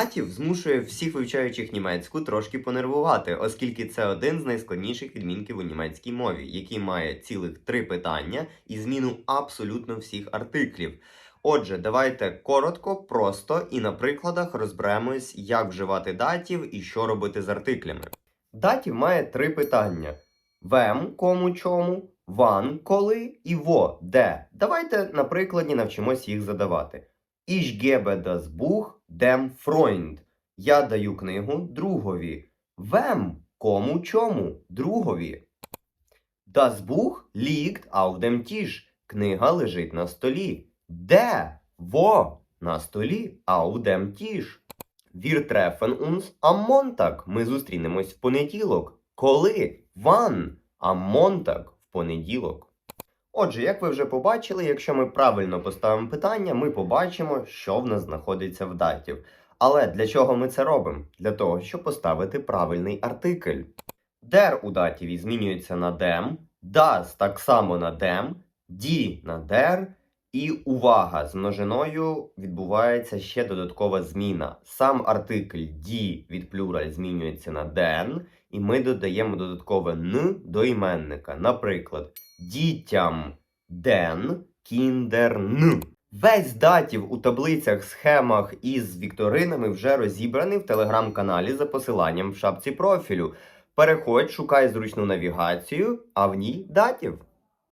Датів змушує всіх вивчаючих німецьку трошки понервувати, оскільки це один з найскладніших відмінків у німецькій мові, який має цілих три питання і зміну абсолютно всіх артиклів. Отже, давайте коротко, просто і на прикладах розберемось, як вживати датів і що робити з артиклями. Датів має три питання: вем, кому чому, ван, коли і во, де. Давайте на прикладі навчимось їх задавати. Ich gebe das Buch dem Freund. Я даю книгу другові. Вем, кому чому, другові. Das Buch liegt auf dem Tisch. Книга лежить на столі. Де? Во? На столі. Auf dem Tisch. Wir treffen uns am Montag. Ми зустрінемось в понеділок. Коли? Wann? Am Montag. В понеділок. Отже, як ви вже побачили, якщо ми правильно поставимо питання, ми побачимо, що в нас знаходиться в датів. Але для чого ми це робимо? Для того, щоб поставити правильний артикль. Der у датіві змінюється на dem, das так само на dem, die на der, і увага з множиною відбувається ще додаткова зміна. Сам артикль die від плюраль змінюється на den, і ми додаємо додаткове н до іменника. Наприклад, дітям den, kindern. Весь датів у таблицях, схемах із вікторинами вже розібраний в телеграм-каналі за посиланням в шапці профілю. Переходь, шукай зручну навігацію, а в ній датів.